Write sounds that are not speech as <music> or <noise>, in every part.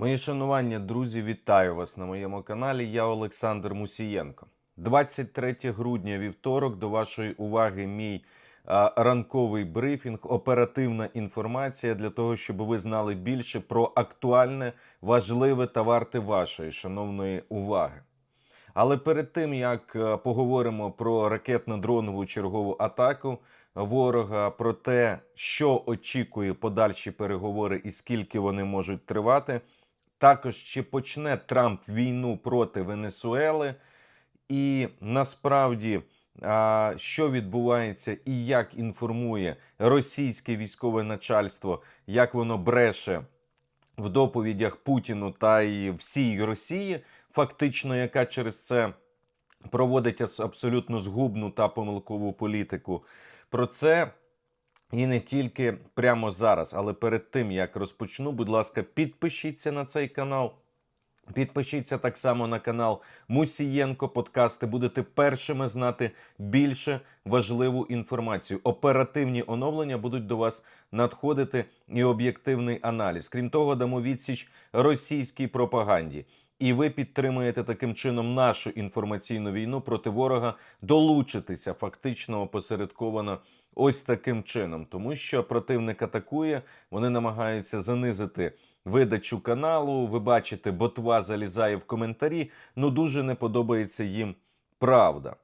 Мої шанування, друзі, вітаю вас на моєму каналі. Я Олександр Мусієнко. 23 грудня, вівторок, до вашої уваги, мій а, ранковий брифінг, оперативна інформація для того, щоб ви знали більше про актуальне, важливе та варте вашої шановної уваги. Але перед тим як е, поговоримо про ракетно-дронову чергову атаку ворога, про те, що очікує подальші переговори і скільки вони можуть тривати, також чи почне Трамп війну проти Венесуели, і насправді. Що відбувається і як інформує російське військове начальство, як воно бреше в доповідях Путіну та й всій Росії, фактично, яка через це проводить абсолютно згубну та помилкову політику. Про це і не тільки прямо зараз, але перед тим як розпочну, будь ласка, підпишіться на цей канал. Підпишіться так само на канал Мусієнко Подкасти. Будете першими знати більше важливу інформацію. Оперативні оновлення будуть до вас надходити і об'єктивний аналіз. Крім того, дамо відсіч російській пропаганді. І ви підтримуєте таким чином нашу інформаційну війну проти ворога долучитися фактично опосередковано ось таким чином, тому що противник атакує, вони намагаються занизити видачу каналу. Ви бачите, ботва залізає в коментарі. Ну дуже не подобається їм правда.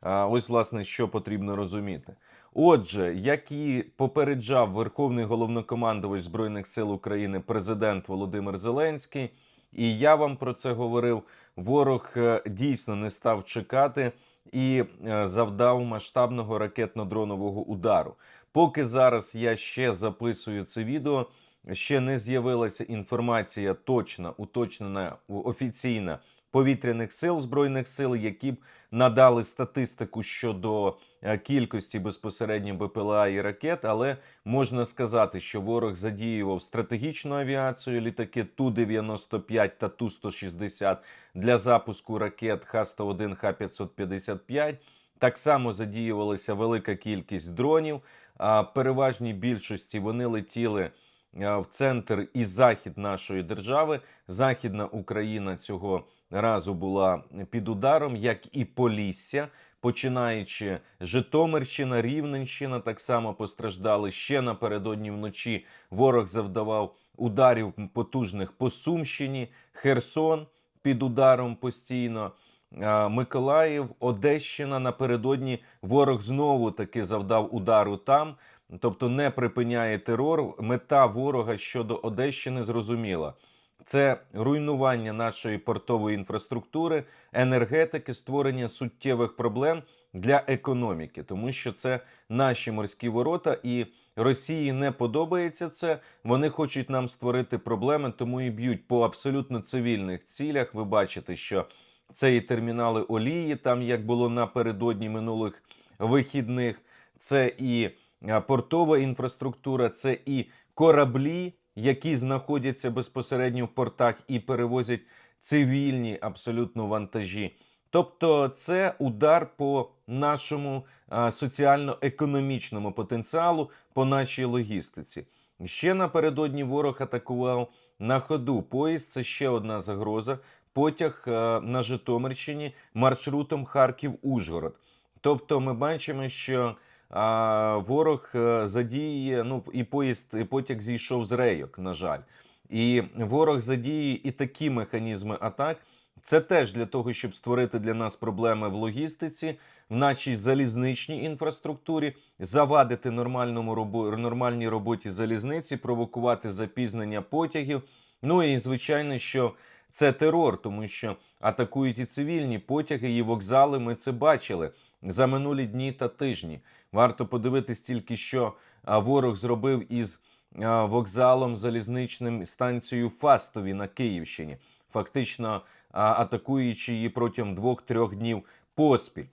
А ось власне що потрібно розуміти. Отже, як і попереджав Верховний головнокомандувач Збройних сил України президент Володимир Зеленський, і я вам про це говорив. Ворог е, дійсно не став чекати і е, завдав масштабного ракетно-дронового удару. Поки зараз я ще записую це відео, ще не з'явилася інформація точна, уточнена офіційна повітряних сил збройних сил, які б надали статистику щодо е, кількості безпосередньо БПЛА і ракет. Але можна сказати, що ворог задіював стратегічну авіацію, літаки Ту-95 та Ту-160 для запуску ракет Х-101, Х-555. Так само задіювалася велика кількість дронів. А переважній більшості вони летіли е, в центр і захід нашої держави. Західна Україна цього разу була під ударом, як і Полісся. Починаючи Житомирщина, Рівненщина так само постраждали ще напередодні вночі. Ворог завдавав ударів потужних по Сумщині, Херсон під ударом постійно. Миколаїв, Одещина напередодні ворог знову таки завдав удару там, тобто не припиняє терор. Мета ворога щодо Одещини зрозуміла. Це руйнування нашої портової інфраструктури, енергетики, створення суттєвих проблем для економіки, тому що це наші морські ворота, і Росії не подобається це. Вони хочуть нам створити проблеми, тому і б'ють по абсолютно цивільних цілях. Ви бачите, що це і термінали олії, там як було напередодні минулих вихідних, це і портова інфраструктура, це і кораблі, які знаходяться безпосередньо в портах і перевозять цивільні абсолютно вантажі. Тобто, це удар по нашому соціально-економічному потенціалу, по нашій логістиці. Ще напередодні ворог атакував на ходу поїзд. Це ще одна загроза. Потяг на Житомирщині маршрутом Харків-Ужгород. Тобто, ми бачимо, що ворог е, задіє, ну і поїзд, і потяг зійшов з рейок, на жаль. І ворог задіє і такі механізми атак. Це теж для того, щоб створити для нас проблеми в логістиці, в нашій залізничній інфраструктурі, завадити нормальному робо- нормальній роботі залізниці, провокувати запізнення потягів. Ну і звичайно, що це терор, тому що атакують і цивільні потяги, і вокзали. Ми це бачили за минулі дні та тижні. Варто подивитись тільки, що ворог зробив із вокзалом залізничним станцією Фастові на Київщині, фактично атакуючи її протягом двох-трьох днів поспіль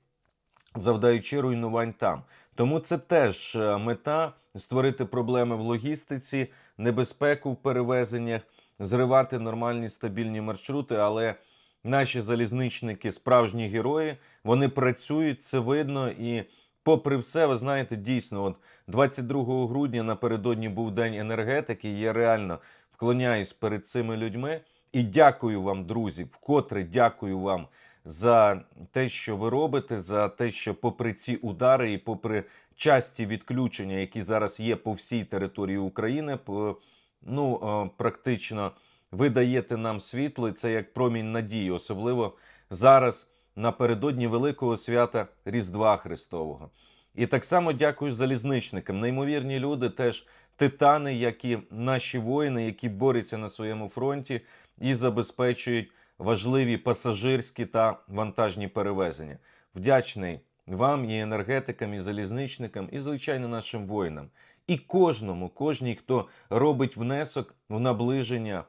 завдаючи руйнувань там. Тому це теж е, мета створити проблеми в логістиці, небезпеку в перевезеннях, зривати нормальні стабільні маршрути. Але наші залізничники справжні герої, вони працюють, це видно і попри все, ви знаєте, дійсно, от 22 грудня напередодні був день енергетики. Я реально вклоняюсь перед цими людьми і дякую вам, друзі. Вкотре дякую вам за те, що ви робите, за те, що попри ці удари і попри часті відключення, які зараз є по всій території України, по, ну е, практично ви даєте нам світло, і це як промінь надії, особливо зараз напередодні великого свята Різдва Христового. І так само дякую залізничникам. Неймовірні люди, теж титани, які наші воїни, які борються на своєму фронті і забезпечують важливі пасажирські та вантажні перевезення. Вдячний вам, і енергетикам, і залізничникам, і звичайно нашим воїнам. І кожному, кожній, хто робить внесок в наближення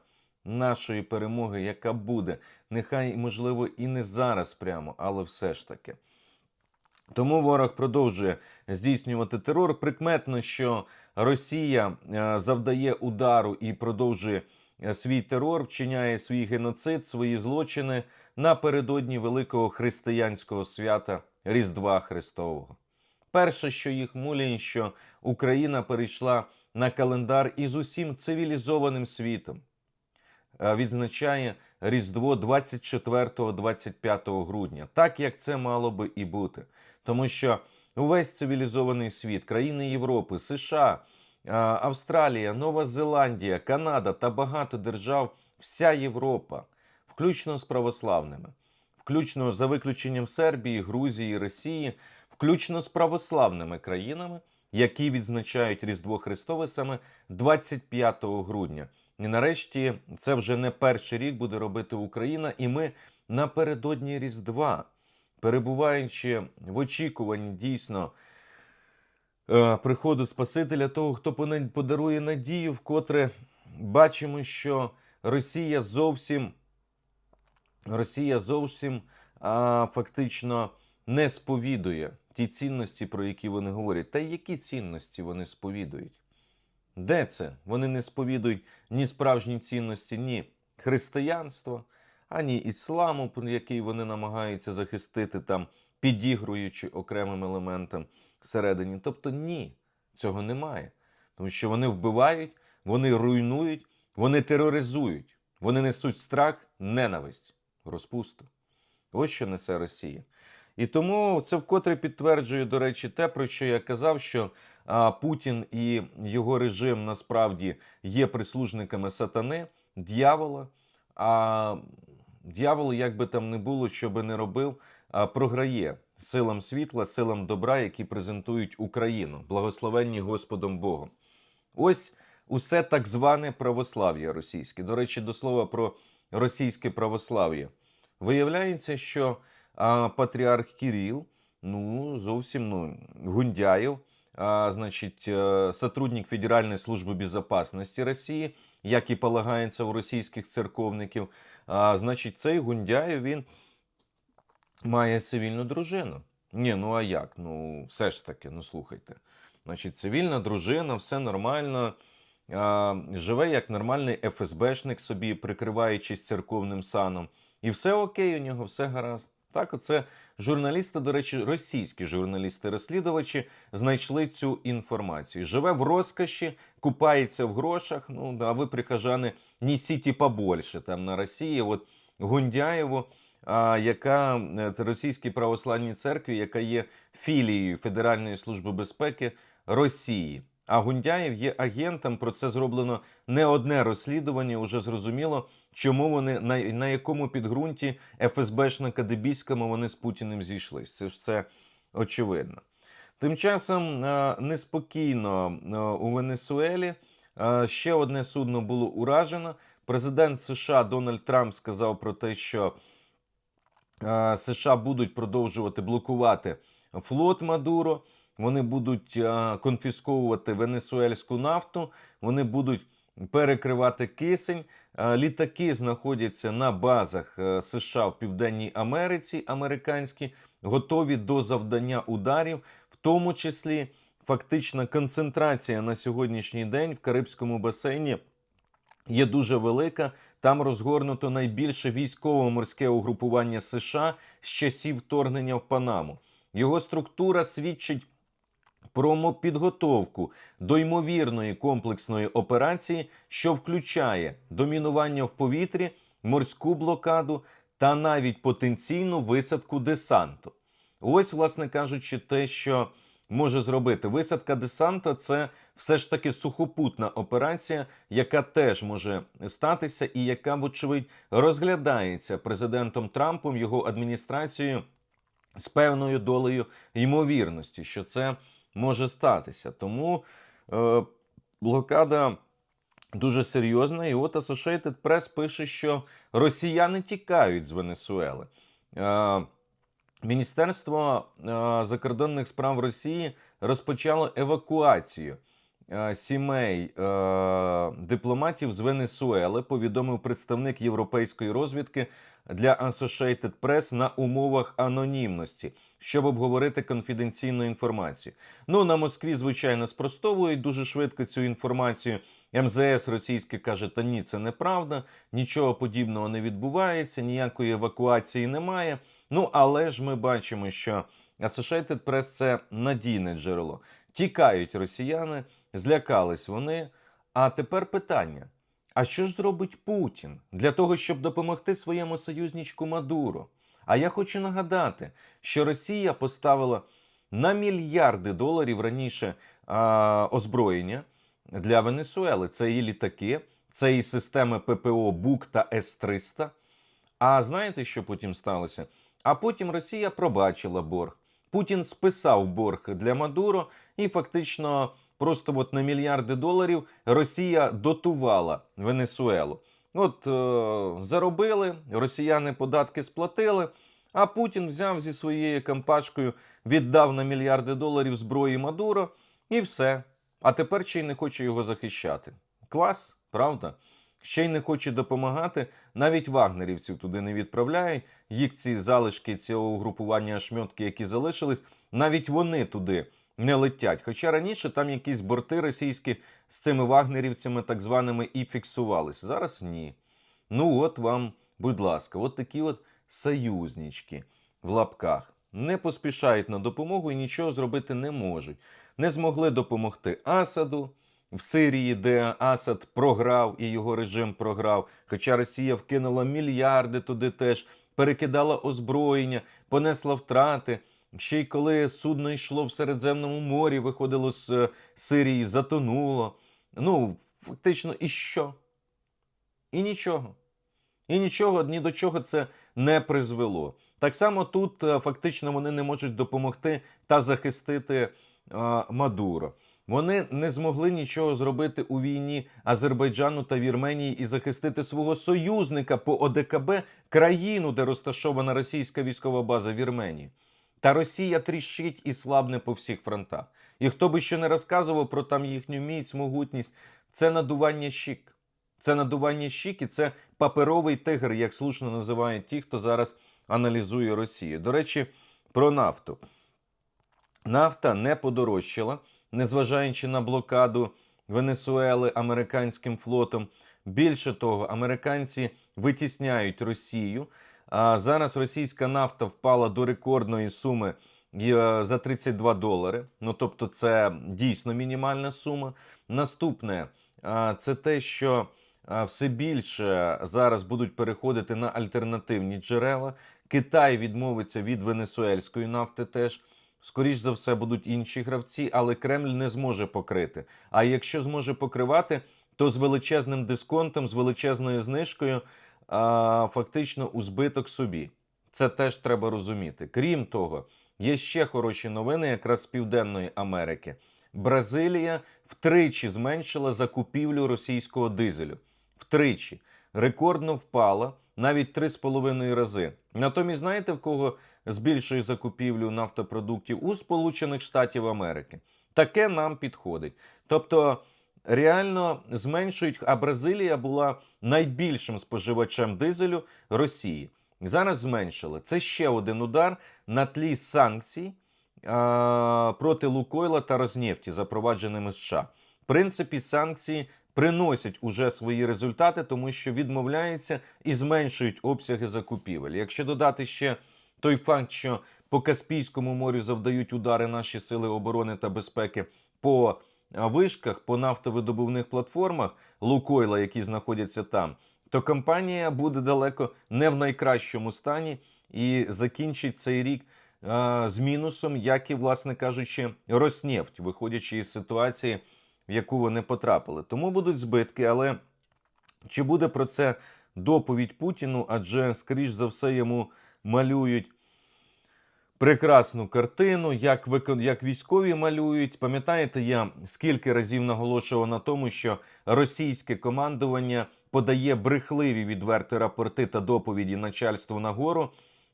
нашої перемоги, яка буде. Нехай, можливо, і не зараз прямо, але все ж таки. Тому ворог продовжує здійснювати терор. Прикметно, що Росія е, завдає удару і продовжує е, свій терор, вчиняє свій геноцид, свої злочини напередодні великого християнського свята Різдва Христового. Перше, що їх муляє, що Україна перейшла на календар із усім цивілізованим світом. Е, Відзначає Різдво 24-25 грудня, так як це мало би і бути. Тому що увесь цивілізований світ, країни Європи, США, е, Австралія, Нова Зеландія, Канада та багато держав, вся Європа, включно з православними, включно за виключенням Сербії, Грузії, Росії, включно з православними країнами, які відзначають Різдво Христове саме 25 грудня. І нарешті це вже не перший рік буде робити Україна, і ми напередодні Різдва, перебуваючи в очікуванні дійсно е, приходу Спасителя, того, хто подарує надію, вкотре бачимо, що Росія зовсім Росія зовсім а, фактично не сповідує ті цінності, про які вони говорять. Та які цінності вони сповідують? Де це? Вони не сповідують ні справжні цінності, ні християнства, ані ісламу, який вони намагаються захистити там, підігруючи окремим елементам всередині. Тобто ні, цього немає. Тому що вони вбивають, вони руйнують, вони тероризують, вони несуть страх, ненависть, розпусту. Ось що несе Росія. І тому це вкотре підтверджує, до речі, те, про що я казав, що Путін і його режим насправді є прислужниками сатани, дьявола. А дьявол, як би там не було, що би не робив, програє силам світла, силам добра, які презентують Україну, благословенні Господом Богом. Ось усе так зване православ'я російське. До речі, до слова про російське православ'я. Виявляється, що а, патріарх Кіріл, ну, зовсім ну, Гундяєв, а, значить, е, сотрудник Федеральної служби безопасности Росії, як і полагається у російських церковників. Значить, цей Гундяєв, він має цивільну дружину. Ні, ну а як? Ну, все ж таки, ну слухайте. Значить, цивільна дружина, все нормально. Живе як нормальний ФСБшник собі, прикриваючись церковним саном. І все окей, у нього все гаразд. Так, оце журналісти, до речі, російські журналісти-розслідувачі знайшли цю інформацію. Живе в розкоші, купається в грошах. Ну, а ви, прихожани, несіть побольше там на Росії. От Гундяєву, а, яка е, це російській православній церкві, яка є філією Федеральної служби безпеки Росії. А Гундяєв є агентом. Про це зроблено не одне розслідування. Уже зрозуміло, чому вони на, на якому підґрунті ФСБшно-кадебійському вони з Путіним зійшлись. Це ж це очевидно. Тим часом е, неспокійно е, у Венесуелі е, ще одне судно було уражено. Президент США Дональд Трамп сказав про те, що США будуть продовжувати блокувати флот Мадуро. Вони будуть конфісковувати венесуельську нафту, вони будуть перекривати кисень. Е, Літаки знаходяться на базах е, США в Південній Америці, американські, готові до завдання ударів, в тому числі фактична концентрація на сьогоднішній день в Карибському басейні є дуже велика. Там розгорнуто найбільше військово-морське угрупування США з часів вторгнення в Панаму. Його структура свідчить про мо- підготовку до ймовірної комплексної операції, що включає домінування в повітрі, морську блокаду та навіть потенційну висадку десанту. Ось, власне кажучи, те, що може зробити висадка десанта, це все ж таки сухопутна операція, яка теж може статися, і яка, вочевидь, розглядається президентом Трампом його адміністрацією з певною долею ймовірності, що це може статися. Тому е, блокада дуже серйозна. І от Associated Press пише, що росіяни тікають з Венесуели. Е, Міністерство е, закордонних справ Росії розпочало евакуацію сімей е, дипломатів з Венесуели, повідомив представник європейської розвідки для Associated Press на умовах анонімності, щоб обговорити конфіденційну інформацію. Ну на Москві, звичайно, спростовують дуже швидко цю інформацію. МЗС російське каже: та ні, це неправда, нічого подібного не відбувається, ніякої евакуації немає. Ну але ж ми бачимо, що Associated Press – це надійне джерело. Тікають росіяни, злякались вони. А тепер питання: а що ж зробить Путін для того, щоб допомогти своєму союзничку Мадуро? А я хочу нагадати, що Росія поставила на мільярди доларів раніше а, озброєння для Венесуели. Це і літаки, це і системи ППО БУК та С-300. А знаєте, що потім сталося? А потім Росія пробачила борг. Путін списав борг для Мадуро, і фактично просто от на мільярди доларів Росія дотувала Венесуелу. От е, заробили, росіяни податки сплатили, а Путін взяв зі своєю кампашкою, віддав на мільярди доларів зброї Мадуро, і все. А тепер ще й не хоче його захищати. Клас, правда? Ще й не хоче допомагати. Навіть вагнерівців туди не відправляють. Їх ці залишки цього угрупування шмьотки, які залишились, навіть вони туди не летять. Хоча раніше там якісь борти російські з цими вагнерівцями, так званими, і фіксувалися. Зараз ні. Ну от вам, будь ласка, от такі от союзнички в лапках. Не поспішають на допомогу і нічого зробити не можуть. Не змогли допомогти Асаду в Сирії, де Асад програв і його режим програв. Хоча Росія вкинула мільярди туди теж, перекидала озброєння, понесла втрати. Ще й коли судно йшло в Середземному морі, виходило з е, Сирії, затонуло. Ну, фактично, і що? І нічого. І нічого ні до чого це не призвело. Так само тут е, фактично вони не можуть допомогти та захистити е, Мадуро. Вони не змогли нічого зробити у війні Азербайджану та Вірменії і захистити свого союзника по ОДКБ, країну, де розташована російська військова база Вірменії. Та Росія тріщить і слабне по всіх фронтах. І хто би що не розказував про там їхню міць, могутність, це надування щік. Це надування щік і це паперовий тигр, як слушно називають ті, хто зараз аналізує Росію. До речі, про нафту. Нафта не подорожчала, незважаючи на блокаду Венесуели американським флотом. Більше того, американці витісняють Росію. А зараз російська нафта впала до рекордної суми е, за 32 долари. Ну тобто, це дійсно мінімальна сума. Наступне це те, що все більше зараз будуть переходити на альтернативні джерела. Китай відмовиться від венесуельської нафти теж. Скоріш за все будуть інші гравці, але Кремль не зможе покрити. А якщо зможе покривати, то з величезним дисконтом, з величезною знижкою, а, фактично у збиток собі. Це теж треба розуміти. Крім того, є ще хороші новини, якраз з Південної Америки. Бразилія втричі зменшила закупівлю російського дизелю. Втричі. Рекордно впала навіть 3,5 рази. Натомість, знаєте, в кого збільшує закупівлю нафтопродуктів у Сполучених Штатів Америки? Таке нам підходить. Тобто реально зменшують, а Бразилія була найбільшим споживачем дизелю Росії. Зараз зменшили. Це ще один удар на тлі санкцій а, проти Лукойла та Рознефті, запровадженими США. В принципі, санкції приносять уже свої результати, тому що відмовляються і зменшують обсяги закупівель. Якщо додати ще той факт, що по Каспійському морю завдають удари наші сили оборони та безпеки по вишках, по нафтовидобувних платформах Лукойла, які знаходяться там, то компанія буде далеко не в найкращому стані і закінчить цей рік а, з мінусом, як і, власне кажучи, Роснефть, виходячи із ситуації, в яку вони потрапили. Тому будуть збитки, але чи буде про це доповідь Путіну? Адже, скоріш за все, йому малюють прекрасну картину, як, викон... як військові малюють. Пам'ятаєте, я скільки разів наголошував на тому, що російське командування подає брехливі відверті рапорти та доповіді начальству нагору,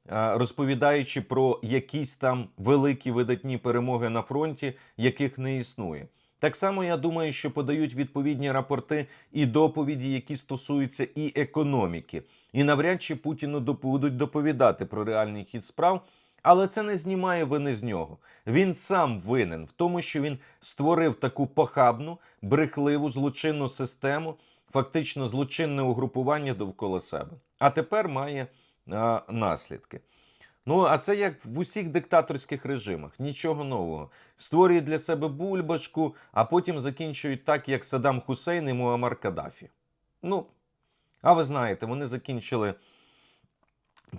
а, розповідаючи про якісь там великі видатні перемоги на фронті, яких не існує. Так само я думаю, що подають відповідні рапорти і доповіді, які стосуються і економіки. І навряд чи Путіну будуть доповідати про реальний хід справ. Але це не знімає вини з нього. Він сам винен в тому, що він створив таку похабну, брехливу, злочинну систему, фактично злочинне угрупування довкола себе. А тепер має а, наслідки. Ну, а це як в усіх диктаторських режимах, нічого нового. Створюють для себе бульбашку, а потім закінчують так, як Саддам Хусейн і Муаммар Каддафі. Ну, а ви знаєте, вони закінчили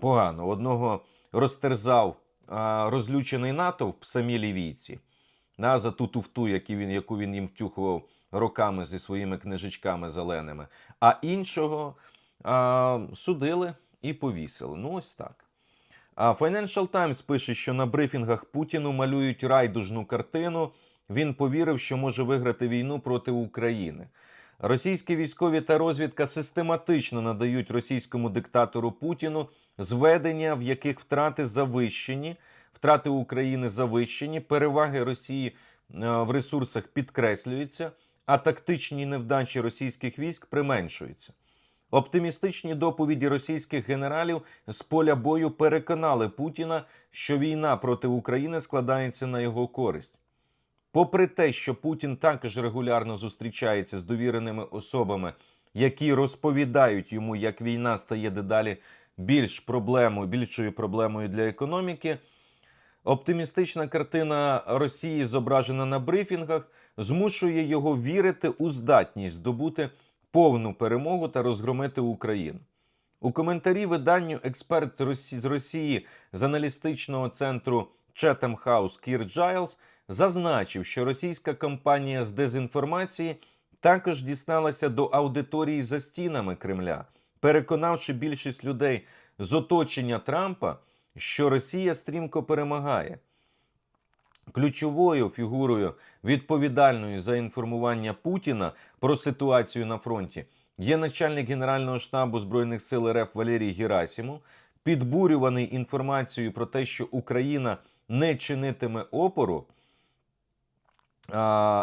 погано. Одного розтерзав а, розлючений натовп самі лівійці на, за ту туфту, він, яку він їм втюхував роками зі своїми книжечками зеленими, а іншого а, судили і повісили. Ну, ось так. А Financial Times пише, що на брифінгах Путіну малюють райдужну картину. Він повірив, що може виграти війну проти України. Російські військові та розвідка систематично надають російському диктатору Путіну зведення, в яких втрати завищені, втрати України завищені, переваги Росії е, в ресурсах підкреслюються, а тактичні невдачі російських військ применшуються. Оптимістичні доповіді російських генералів з поля бою переконали Путіна, що війна проти України складається на його користь. Попри те, що Путін також регулярно зустрічається з довіреними особами, які розповідають йому, як війна стає дедалі більш проблемою, більшою проблемою для економіки, оптимістична картина Росії, зображена на брифінгах, змушує його вірити у здатність здобути повну перемогу та розгромити Україну. У коментарі виданню експерт з Росії з аналістичного центру Chatham House Кір Джайлз зазначив, що російська кампанія з дезінформації також дісталася до аудиторії за стінами Кремля, переконавши більшість людей з оточення Трампа, що Росія стрімко перемагає. Ключовою фігурою відповідальною за інформування Путіна про ситуацію на фронті є начальник Генерального штабу Збройних сил РФ Валерій Герасимов, підбурюваний інформацією про те, що Україна не чинитиме опору.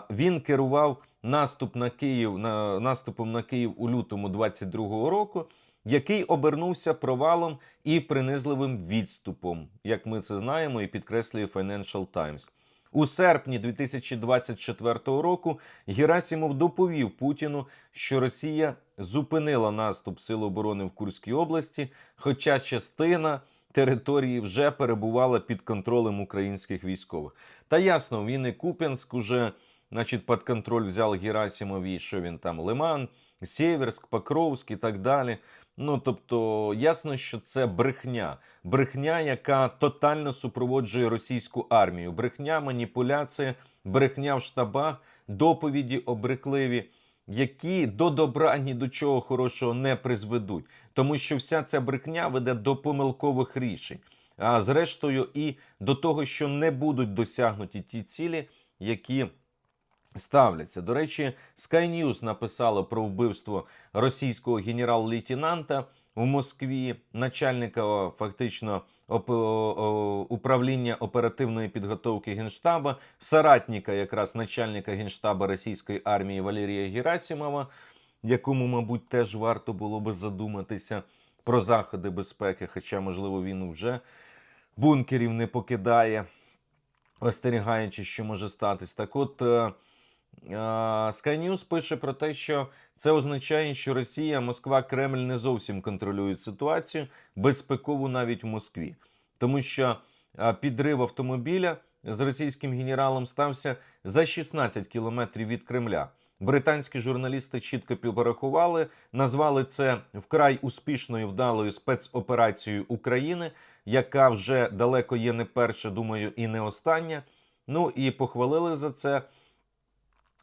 Він керував наступ на Київ на наступом на Київ у лютому 22-го року, який обернувся провалом і принизливим відступом, як ми це знаємо, і підкреслює Financial Times. У серпні 2024 року Герасимов доповів Путіну, що Росія зупинила наступ Сил оборони в Курській області, хоча частина території вже перебувала під контролем українських військових. Та ясно, він і Куп'янськ уже значить, під контроль взяв Герасимов, і що він там, Лиман, Сєверськ, Покровськ і так далі. Ну, тобто, ясно, що це брехня. Брехня, яка тотально супроводжує російську армію. Брехня, маніпуляція, брехня в штабах, доповіді обрехливі, які до добра ні до чого хорошого не призведуть. Тому що вся ця брехня веде до помилкових рішень. А зрештою, і до того, що не будуть досягнуті ті цілі, які ставляться. До речі, Sky News написало про вбивство російського генерал-лейтенанта у Москві, начальника фактично оп- управління оперативної підготовки Генштаба, соратника якраз начальника Генштаба російської армії Валерія Герасимова, якому, мабуть, теж варто було би задуматися про заходи безпеки, хоча, можливо, він вже бункерів не покидає остерігаючи, що може статись. Так от е, Sky News пише про те, що це означає, що Росія, Москва, Кремль не зовсім контролюють ситуацію, безпекову навіть в Москві. Тому що підрив автомобіля з російським генералом стався за 16 кілометрів від Кремля. Британські журналісти чітко порахували, назвали це вкрай успішною вдалою спецоперацією України, яка вже далеко є не перша, думаю, і не остання. Ну і похвалили за це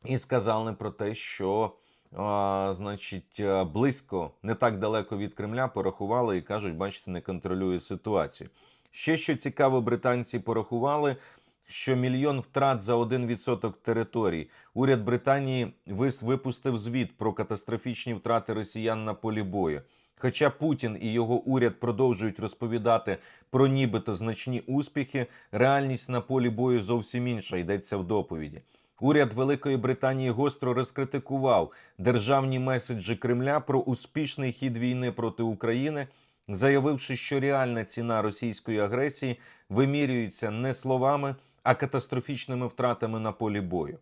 і сказали про те, що а, значить близько, не так далеко від Кремля порахували і кажуть, бачите, не контролює ситуацію. Ще що цікаво, британці порахували, що мільйон втрат за 1% території. Уряд Британії випустив звіт про катастрофічні втрати росіян на полі бою. Хоча Путін і його уряд продовжують розповідати про нібито значні успіхи, реальність на полі бою зовсім інша йдеться в доповіді. Уряд Великої Британії гостро розкритикував державні меседжі Кремля про успішний хід війни проти України, заявивши, що реальна ціна російської агресії вимірюється не словами, а катастрофічними втратами на полі бою.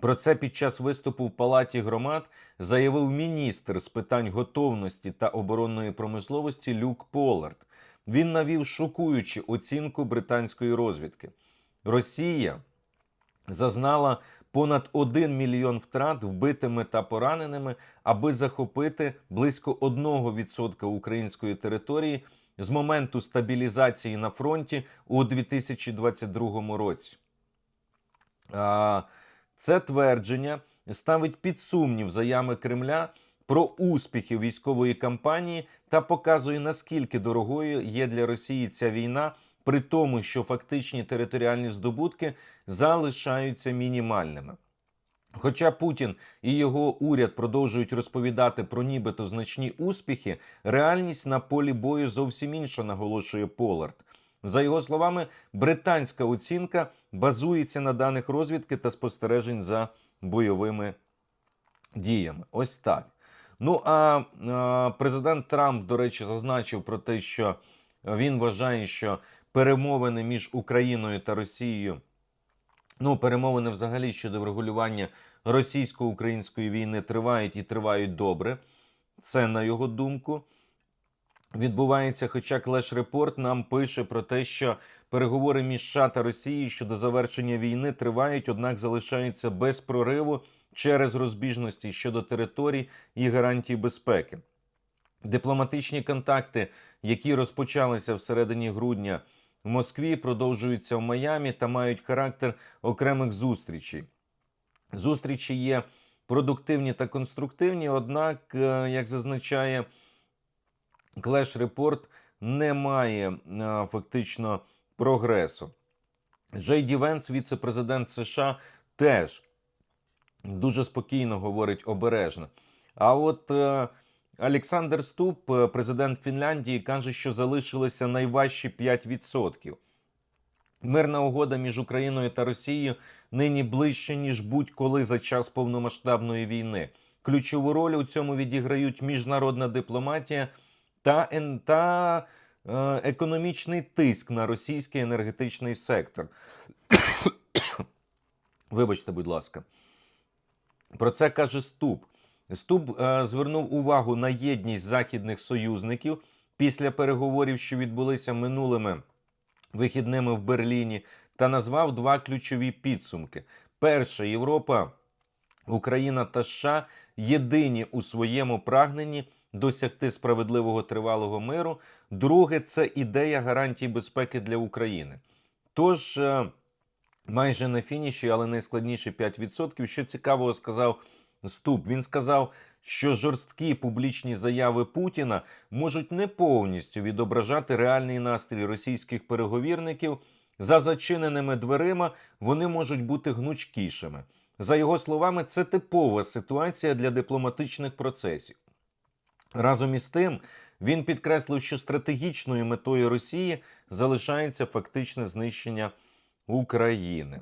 Про це під час виступу в Палаті громад заявив міністр з питань готовності та оборонної промисловості Люк Полард. Він навів шокуючу оцінку британської розвідки. Росія зазнала понад 1 мільйон втрат вбитими та пораненими, аби захопити близько 1% української території з моменту стабілізації на фронті у 2022 році. Це твердження ставить під сумнів заяви Кремля про успіхи військової кампанії та показує наскільки дорогою є для Росії ця війна, при тому, що фактичні територіальні здобутки залишаються мінімальними. Хоча Путін і його уряд продовжують розповідати про нібито значні успіхи, реальність на полі бою зовсім інша, наголошує Полард. За його словами, британська оцінка базується на даних розвідки та спостережень за бойовими діями. Ось так. Ну а, президент Трамп, до речі, зазначив про те, що він вважає, що перемовини між Україною та Росією, ну перемовини взагалі щодо врегулювання російсько-української війни тривають і тривають добре. Це на його думку відбувається. Хоча Клеш Репорт нам пише про те, що переговори між США та Росією щодо завершення війни тривають, однак залишаються без прориву через розбіжності щодо територій і гарантій безпеки. Дипломатичні контакти, які розпочалися всередині грудня в Москві, продовжуються в Майамі та мають характер окремих зустрічей. Зустрічі є продуктивні та конструктивні, однак, е, як зазначає Клеш Репорт, немає е, фактично прогресу. Джей Ді Венс, віце-президент США, теж дуже спокійно говорить обережно. А от е, Олександр Ступ, е, президент Фінляндії, каже, що залишилися найважчі 5%. Мирна угода між Україною та Росією нині ближче, ніж будь-коли за час повномасштабної війни. Ключову роль у цьому відіграють міжнародна дипломатія та, та е, економічний тиск на російський енергетичний сектор. <coughs> Вибачте, будь ласка. Про це каже Ступ. Ступ е, звернув увагу на єдність західних союзників після переговорів, що відбулися минулими вихідними в Берліні, та назвав два ключові підсумки: перше, Європа, Україна та США єдині у своєму прагненні досягти справедливого тривалого миру. Друге, це ідея гарантій безпеки для України. Тож. е, майже на фініші, але найскладніше 5%. Що цікавого сказав Ступ? Він сказав, що жорсткі публічні заяви Путіна можуть не повністю відображати реальний настрій російських переговірників. За зачиненими дверима вони можуть бути гнучкішими. За його словами, це типова ситуація для дипломатичних процесів. Разом із тим, він підкреслив, що стратегічною метою Росії залишається фактичне знищення України.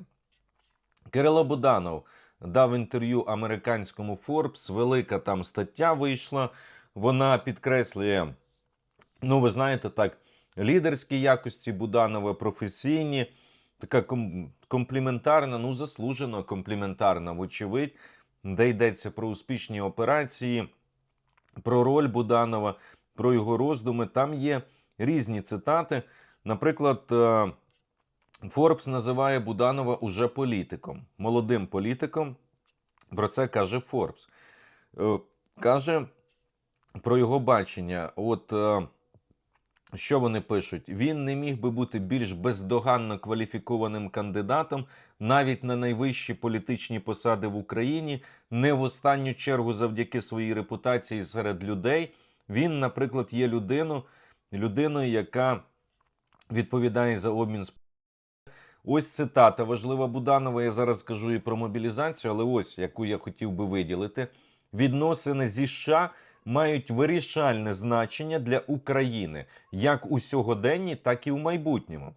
Кирило Буданов дав інтерв'ю американському Forbes. Велика там стаття вийшла. Вона підкреслює, ну, ви знаєте, так, лідерські якості Буданова, професійні, така ком- компліментарна, ну, заслужено компліментарна, вочевидь, де йдеться про успішні операції, про роль Буданова, про його роздуми. Там є різні цитати. Наприклад, е, Форбс називає Буданова уже політиком, молодим політиком. Про це каже Форбс. Е, Каже про його бачення. От е, що вони пишуть? Він не міг би бути більш бездоганно кваліфікованим кандидатом навіть на найвищі політичні посади в Україні, не в останню чергу завдяки своїй репутації серед людей. Він, наприклад, є людину, людиною, яка відповідає за обмін Ось цитата важлива Буданова. Я зараз скажу і про мобілізацію, але ось яку я хотів би виділити. Відносини зі США мають вирішальне значення для України як у сьогоденні, так і в майбутньому.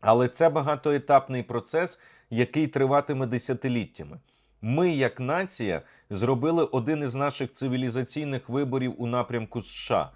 Але це багатоетапний процес, який триватиме десятиліттями. Ми, як нація, зробили один із наших цивілізаційних виборів у напрямку США.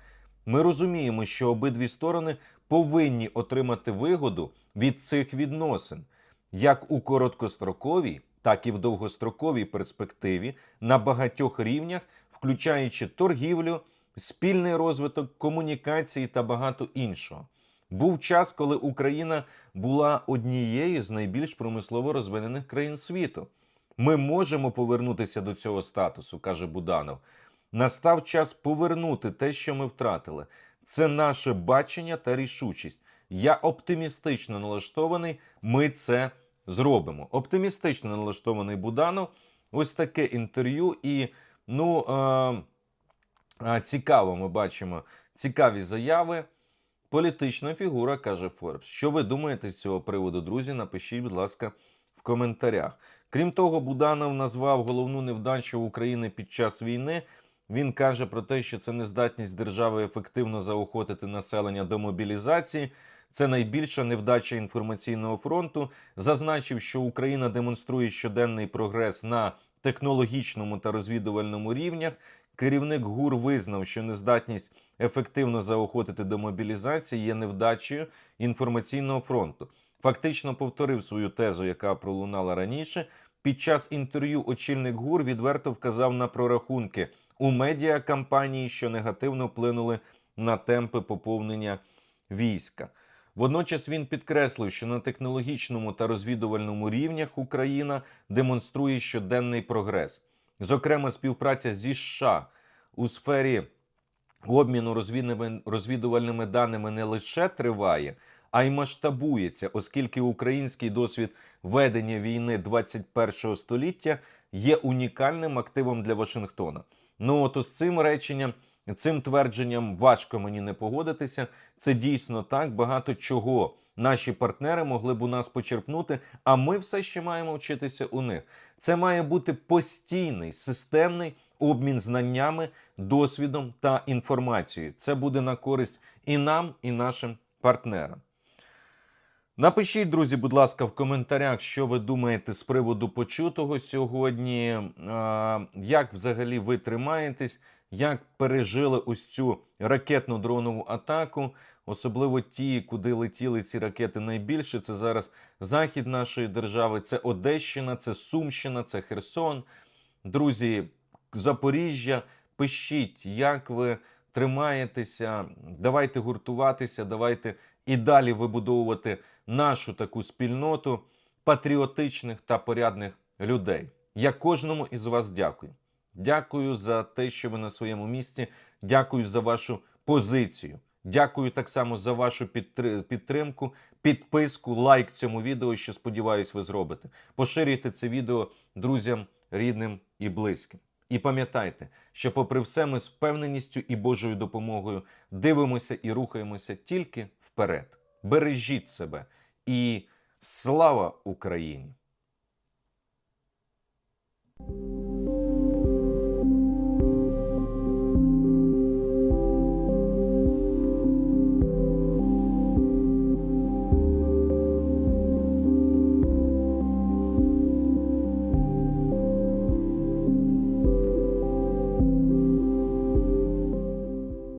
Ми розуміємо, що обидві сторони повинні отримати вигоду від цих відносин, як у короткостроковій, так і в довгостроковій перспективі на багатьох рівнях, включаючи торгівлю, спільний розвиток, комунікації та багато іншого. Був час, коли Україна була однією з найбільш промислово розвинених країн світу. Ми можемо повернутися до цього статусу, каже Буданов. Настав час повернути те, що ми втратили. Це наше бачення та рішучість. Я оптимістично налаштований. Ми це зробимо. Оптимістично налаштований Буданов. Ось таке інтерв'ю. І ну е, е, цікаво, ми бачимо цікаві заяви. Політична фігура каже Форбс. Що ви думаєте з цього приводу, друзі? Напишіть, будь ласка, в коментарях. Крім того, Буданов назвав головну невдачу України під час війни. Він каже про те, що це нездатність держави ефективно заохотити населення до мобілізації. Це найбільша невдача інформаційного фронту. Зазначив, що Україна демонструє щоденний прогрес на технологічному та розвідувальному рівнях. Керівник ГУР визнав, що нездатність ефективно заохотити до мобілізації є невдачею інформаційного фронту. Фактично повторив свою тезу, яка пролунала раніше. Під час інтерв'ю очільник ГУР відверто вказав на прорахунки у медіакампанії, що негативно вплинули на темпи поповнення війська. Водночас він підкреслив, що на технологічному та розвідувальному рівнях Україна демонструє щоденний прогрес. Зокрема, співпраця зі США у сфері обміну розвідувальними даними не лише триває, а й масштабується, оскільки український досвід ведення війни 21 століття є унікальним активом для Вашингтона. Ну от з цим реченням, цим твердженням важко мені не погодитися. Це дійсно так багато чого наші партнери могли б у нас почерпнути, а ми все ще маємо вчитися у них. Це має бути постійний системний обмін знаннями, досвідом та інформацією. Це буде на користь і нам, і нашим партнерам. Напишіть, друзі, будь ласка, в коментарях, що ви думаєте з приводу почутого сьогодні. Як взагалі ви тримаєтесь, як пережили ось цю ракетну дронову атаку, особливо ті, куди летіли ці ракети найбільше. Це зараз захід нашої держави, це Одещина, це Сумщина, це Херсон. Друзі, Запоріжжя, пишіть, як ви тримаєтеся. Давайте гуртуватися, давайте і далі вибудовувати нашу таку спільноту патріотичних та порядних людей. Я кожному із вас дякую. Дякую за те, що ви на своєму місці. Дякую за вашу позицію. Дякую так само за вашу підтримку, підписку, лайк цьому відео, що сподіваюсь, ви зробите. Поширюйте це відео друзям, рідним і близьким. І пам'ятайте, що, попри все, ми з впевненістю і Божою допомогою дивимося і рухаємося тільки вперед. Бережіть себе і слава Україні!